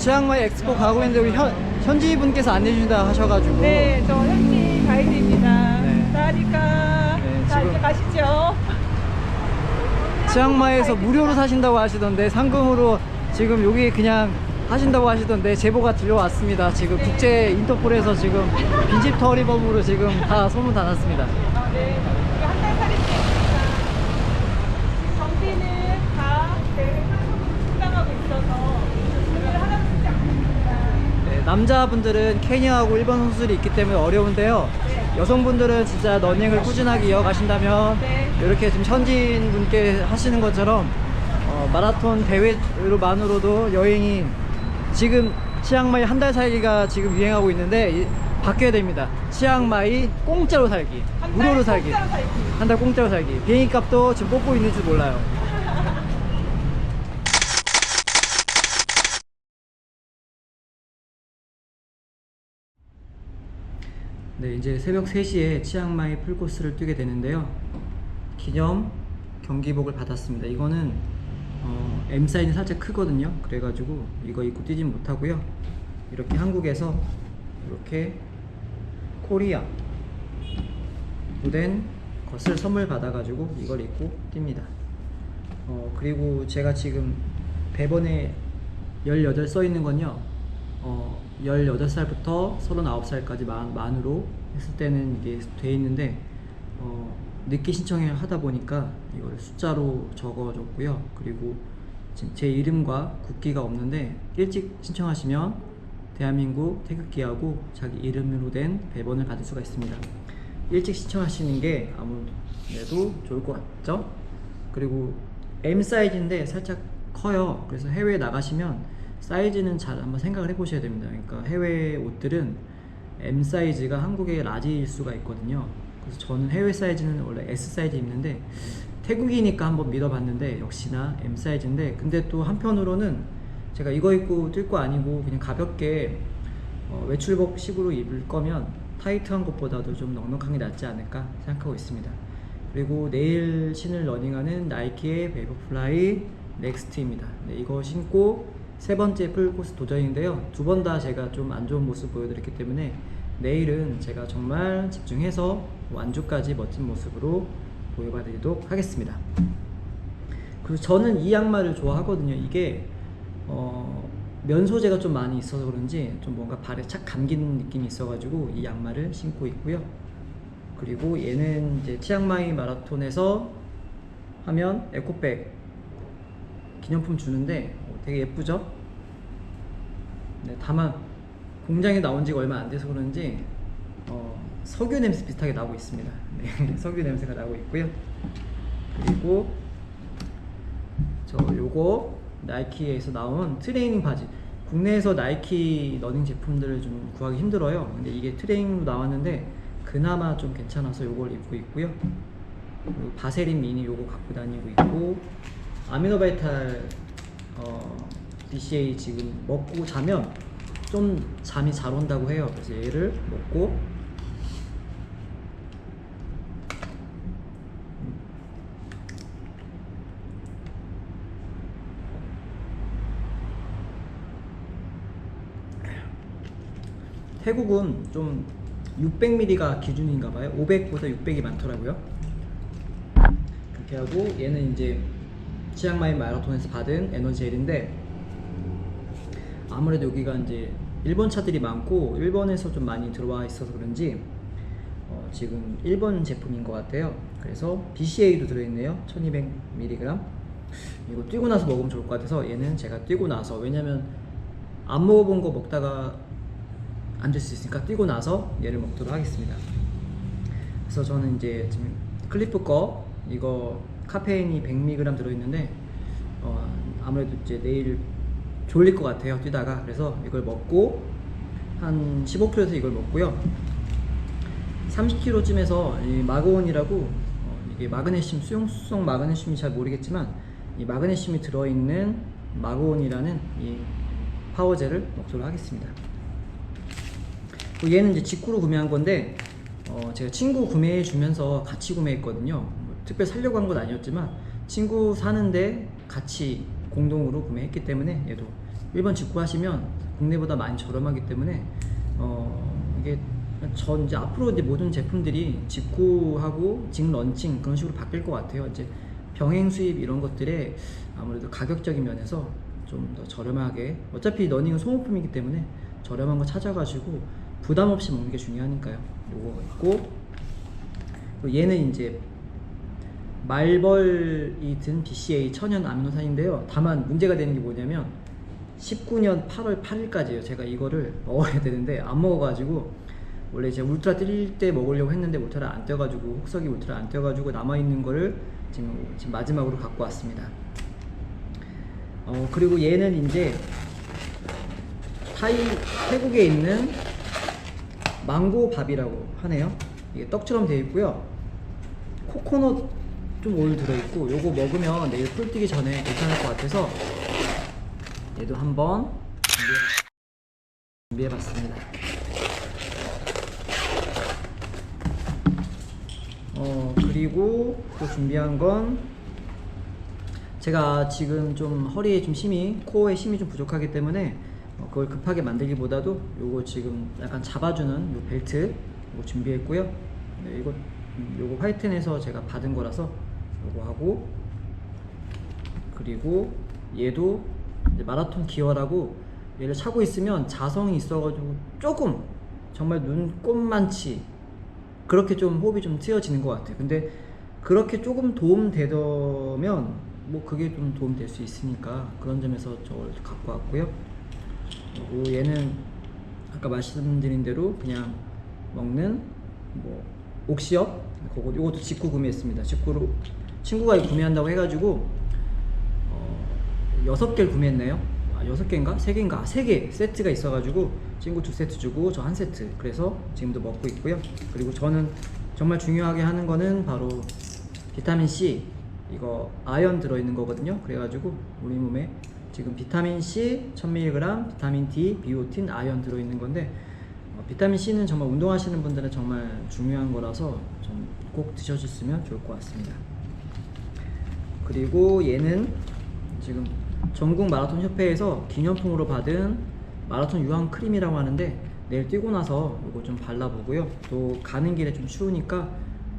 치앙마이 엑스포 가고 있는데 우리 현, 현지 분께서 안내해 준다 하셔가지고 네, 저 현지 가이드입니다. 네. 사리카. 네, 자, 지금- 이제 가시죠. 치앙마이에서 무료로 사신다고 하시던데 상금으로 지금 여기 그냥 하신다고 하시던데 제보가 들려왔습니다. 지금 국제 인터폴에서 지금 빈집 터리범으로 지금 다 소문 다 났습니다. 아, 네. 이거 한 달 살인입니다. 경비는 다 대회 상금으로 충당하고 있어서 준비를 하나도 쓰지 않습니다. 네, 남자분들은 케냐하고 일본 선수들이 있기 때문에 어려운데요. 여성분들은 진짜 러닝을 꾸준하게 이어가신다면 네. 이렇게 지금 현지인 분께 하시는 것처럼 어, 마라톤 대회로만으로도 여행이 지금 치앙마이 한 달 살기가 지금 유행하고 있는데 이- 바뀌어야 됩니다. 치앙마이 공짜로 살기, 무료로 살기. 한 달 공짜로 살기. 비행기 값도 지금 뽑고 있는지 몰라요. 네, 이제 새벽 3시에 치앙마이 풀코스를 뛰게 되는데요. 기념 경기복을 받았습니다. 이거는 어, M 사이즈는 살짝 크거든요. 그래가지고 이거 입고 뛰진 못하고요. 이렇게 한국에서 이렇게 코리아 된 것을 선물 받아가지고 이걸 입고 뜁니다. 어, 그리고 제가 지금 배번에 18 써 있는 건요. 어, 18살부터 39살까지 만, 만으로 했을 때는 이게 돼 있는데 어, 늦게 신청을 하다 보니까 이걸 숫자로 적어줬고요. 그리고 지금 제 이름과 국기가 없는데 일찍 신청하시면 대한민국 태극기하고 자기 이름으로 된 배번을 받을 수가 있습니다. 일찍 신청하시는 게 아무래도 좋을 것 같죠? 그리고 M 사이즈인데 살짝 커요. 그래서 해외에 나가시면 사이즈는 잘 한번 생각을 해보셔야 됩니다. 그러니까 해외 옷들은 M 사이즈가 한국의 라지일 수가 있거든요. 그래서 저는 해외 사이즈는 원래 S 사이즈 입는데 태국이니까 한번 믿어봤는데 역시나 M 사이즈인데 근데 또 한편으로는 제가 이거 입고 뛸 거 아니고 그냥 가볍게 어, 외출복 식으로 입을 거면 타이트한 것보다도 좀 넉넉한 게 낫지 않을까 생각하고 있습니다. 그리고 내일 신을 러닝하는 나이키의 베이버플라이 넥스트입니다. 네, 이거 신고 세 번째 풀코스 도전인데요. 두 번 다 제가 좀 안 좋은 모습 보여드렸기 때문에 내일은 제가 정말 집중해서 완주까지 멋진 모습으로 보여드리도록 하겠습니다. 그리고 저는 이 양말을 좋아하거든요. 이게 어, 면 소재가 좀 많이 있어서 그런지 좀 뭔가 발에 착 감기는 느낌이 있어가지고 이 양말을 신고 있고요. 그리고 얘는 이제 치앙마이 마라톤에서 하면 에코백 기념품 주는데 어, 되게 예쁘죠? 네, 다만 공장에 나온 지가 얼마 안 돼서 그런지 어, 석유 냄새 비슷하게 나고 있습니다. 네, 석유 냄새가 나고 있고요. 그리고 저 요거 나이키에서 나온 트레이닝 바지 국내에서 나이키 러닝 제품들을 좀 구하기 힘들어요 근데 이게 트레이닝으로 나왔는데 그나마 좀 괜찮아서 요걸 입고 있고요 바세린 미니 요거 갖고 다니고 있고 아미노바이탈 어, BCA 지금 먹고 자면 좀 잠이 잘 온다고 해요 그래서 얘를 먹고 태국은 좀 600ml가 기준인가 봐요. 500보다 600이 많더라고요. 그렇게 하고 얘는 이제 치앙마이 마라톤에서 받은 에너지젤인데 아무래도 여기가 이제 일본 차들이 많고 일본에서 좀 많이 들어와 있어서 그런지 어, 지금 일본 제품인 것 같아요. 그래서 BCA도 들어있네요. 1200mg. 이거 뛰고 나서 먹으면 좋을 것 같아서 얘는 제가 뛰고 나서 왜냐면 안 먹어본 거 먹다가 안 될 수 있으니까 뛰고 나서 얘를 먹도록 하겠습니다. 그래서 저는 이제 지금 클리프 거 이거 카페인이 100mg 들어있는데 어, 아무래도 이제 내일 졸릴 것 같아요 뛰다가 그래서 이걸 먹고 한 15km에서 이걸 먹고요 30km쯤에서 이 마그온이라고 어, 이게 마그네슘 수용성 마그네슘이 잘 모르겠지만 이 마그네슘이 들어있는 마그온이라는 이 파워젤을 먹도록 하겠습니다. 그리고 얘는 이제 직구로 구매한 건데 어, 제가 친구 구매해 주면서 같이 구매했거든요. 뭐 특별 살려고 한 건 아니었지만 친구 사는데 같이 공동으로 구매했기 때문에 얘도 1번 직구 하시면 국내보다 많이 저렴하기 때문에 어 이게 전 이제 앞으로 이제 모든 제품들이 직구하고 직 런칭 그런 식으로 바뀔 것 같아요. 이제 병행 수입 이런 것들에 아무래도 가격적인 면에서 좀 더 저렴하게 어차피 러닝은 소모품이기 때문에 저렴한 거 찾아가지고 부담 없이 먹는 게 중요하니까요. 요거 있고 얘는 이제 말벌이 든 BCA 천연 아미노산인데요. 다만 문제가 되는 게 뭐냐면 19년 8월 8일까지예요. 제가 이거를 먹어야 되는데 안 먹어가지고 원래 제가 울트라 뛸 때 먹으려고 했는데 울트라 안 떠가지고 혹석이 울트라 안 떠가지고 남아 있는 거를 지금, 지금 마지막으로 갖고 왔습니다. 어 그리고 얘는 이제 타이 태국에 있는 망고 밥이라고 하네요. 이게 떡처럼 되어 있고요. 코코넛 좀 오일 들어있고 요거 먹으면 내일 풀 뛰기 전에 괜찮을 것 같아서 얘도 한번 준비해 봤습니다. 어 그리고 또 준비한 건 제가 지금 좀 허리에 좀 힘이 코어에 힘이 좀 부족하기 때문에 어, 그걸 급하게 만들기보다도 요거 지금 약간 잡아주는 요 벨트 요거 준비했고요. 네, 이거 음, 요거 화이트에서 제가 받은 거라서 요거 하고 그리고 얘도 마라톤 기어라고 얘를 차고 있으면 자성이 있어가지고 조금 정말 눈꼽만치 그렇게 좀 호흡이 좀 트여지는 것 같아요. 근데 그렇게 조금 도움 되더면 뭐 그게 좀 도움 될 수 있으니까 그런 점에서 저걸 갖고 왔고요. 그리고 얘는 아까 말씀드린 대로 그냥 먹는 뭐 옥시업 그거 이것도 직구 구매했습니다. 직구로 친구가 구매한다고 해가지고 어, 여섯 개를 구매했네요. 아, 여섯 개인가? 세 개인가? 아, 세개 세트가 있어가지고 친구 두 세트 주고 저한 세트. 그래서 지금도 먹고 있고요. 그리고 저는 정말 중요하게 하는 거는 바로 비타민 C 이거 아연 들어있는 거거든요. 그래가지고 우리 몸에 지금 비타민 C 1000mg, 비타민 D, 비오틴, 아연 들어있는 건데 어, 비타민 C는 정말 운동하시는 분들은 정말 중요한 거라서 좀 꼭 드셔주시면 좋을 것 같습니다. 그리고 얘는 지금 전국 마라톤 협회에서 기념품으로 받은 마라톤 유황 크림이라고 하는데 내일 뛰고 나서 이거 좀 발라보고요. 또 가는 길에 좀 추우니까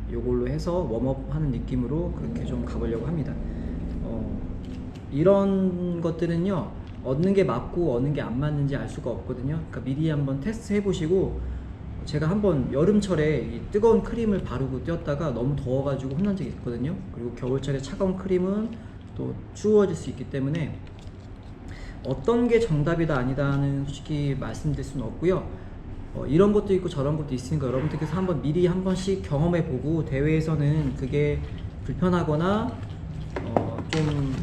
이걸로 해서 웜업 하는 느낌으로 그렇게 좀 가보려고 합니다. 어, 이런 것들은요 얻는 게 맞고 얻는 게 안 맞는지 알 수가 없거든요. 그러니까 미리 한번 테스트 해보시고 제가 한번 여름철에 이 뜨거운 크림을 바르고 뛰었다가 너무 더워가지고 혼난 적이 있거든요. 그리고 겨울철에 차가운 크림은 또 추워질 수 있기 때문에 어떤 게 정답이다 아니다는 솔직히 말씀드릴 수는 없고요. 어, 이런 것도 있고 저런 것도 있으니까 여러분들께서 한번 미리 한 번씩 경험해 보고 대회에서는 그게 불편하거나 어, 좀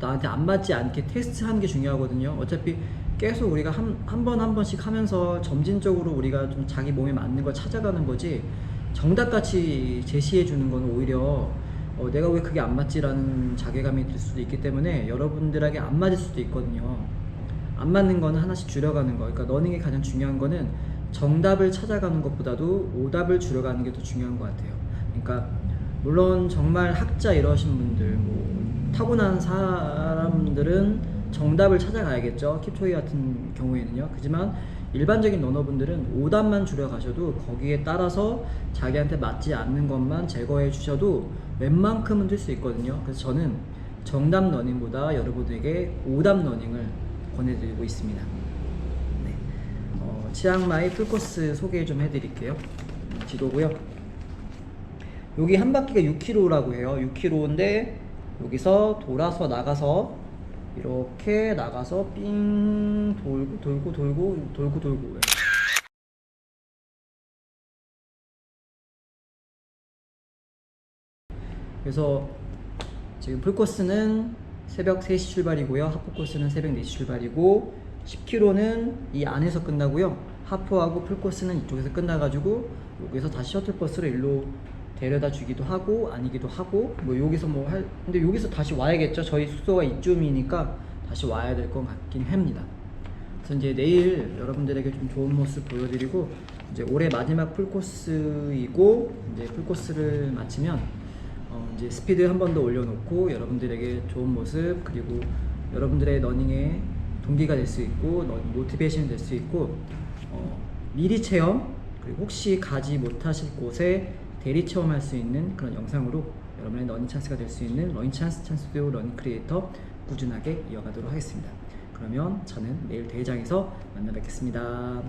나한테 안 맞지 않게 테스트하는 게 중요하거든요. 어차피 계속 우리가 한한번한 번씩 하면서 점진적으로 우리가 좀 자기 몸에 맞는 걸 찾아가는 거지 정답같이 제시해 주는 거는 오히려 어, 내가 왜 그게 안 맞지라는 자괴감이 들 수도 있기 때문에 여러분들에게 안 맞을 수도 있거든요. 안 맞는 거는 하나씩 줄여가는 거. 그러니까 러닝의 가장 중요한 거는 정답을 찾아가는 것보다도 오답을 줄여가는 게 더 중요한 것 같아요. 그러니까 물론 정말 학자 이러신 분들, 뭐 타고난 사람들은 정답을 찾아가야겠죠. 킵초이 같은 경우에는요. 하지만 일반적인 러너분들은 오답만 줄여가셔도 거기에 따라서 자기한테 맞지 않는 것만 제거해 주셔도 웬만큼은 될수 있거든요. 그래서 저는 정답 러닝보다 여러분에게 오답 러닝을 권해드리고 있습니다. 네. 어, 치앙마이 풀코스 소개 좀 해드릴게요. 음, 지도고요. 여기 한 바퀴가 6km라고 해요. 6km인데 여기서 돌아서 나가서 이렇게 나가서 삥 돌고 돌고 돌고 돌고 돌고 그래서 지금 풀코스는 새벽 3시 출발이고요. 하프 코스는 새벽 4시 출발이고 10km는 이 안에서 끝나고요. 하프하고 풀코스는 이쪽에서 끝나가지고 여기서 다시 셔틀버스로 일로 데려다 주기도 하고 아니기도 하고 뭐 여기서 뭐 할 근데 여기서 다시 와야겠죠. 저희 숙소가 이쯤이니까 다시 와야 될 것 같긴 합니다. 그래서 이제 내일 여러분들에게 좀 좋은 모습 보여드리고 이제 올해 마지막 풀코스이고 이제 풀코스를 마치면 어 이제 스피드 한 번 더 올려놓고 여러분들에게 좋은 모습 그리고 여러분들의 러닝에 동기가 될 수 있고 너- 모티베이션이 될 수 있고 어, 미리 체험 그리고 혹시 가지 못하실 곳에 대리 체험할 수 있는 그런 영상으로 여러분의 러닝 찬스가 될 수 있는 러닝 찬스 찬스도 러닝 크리에이터 꾸준하게 이어가도록 하겠습니다. 그러면 저는 내일 대회장에서 만나 뵙겠습니다.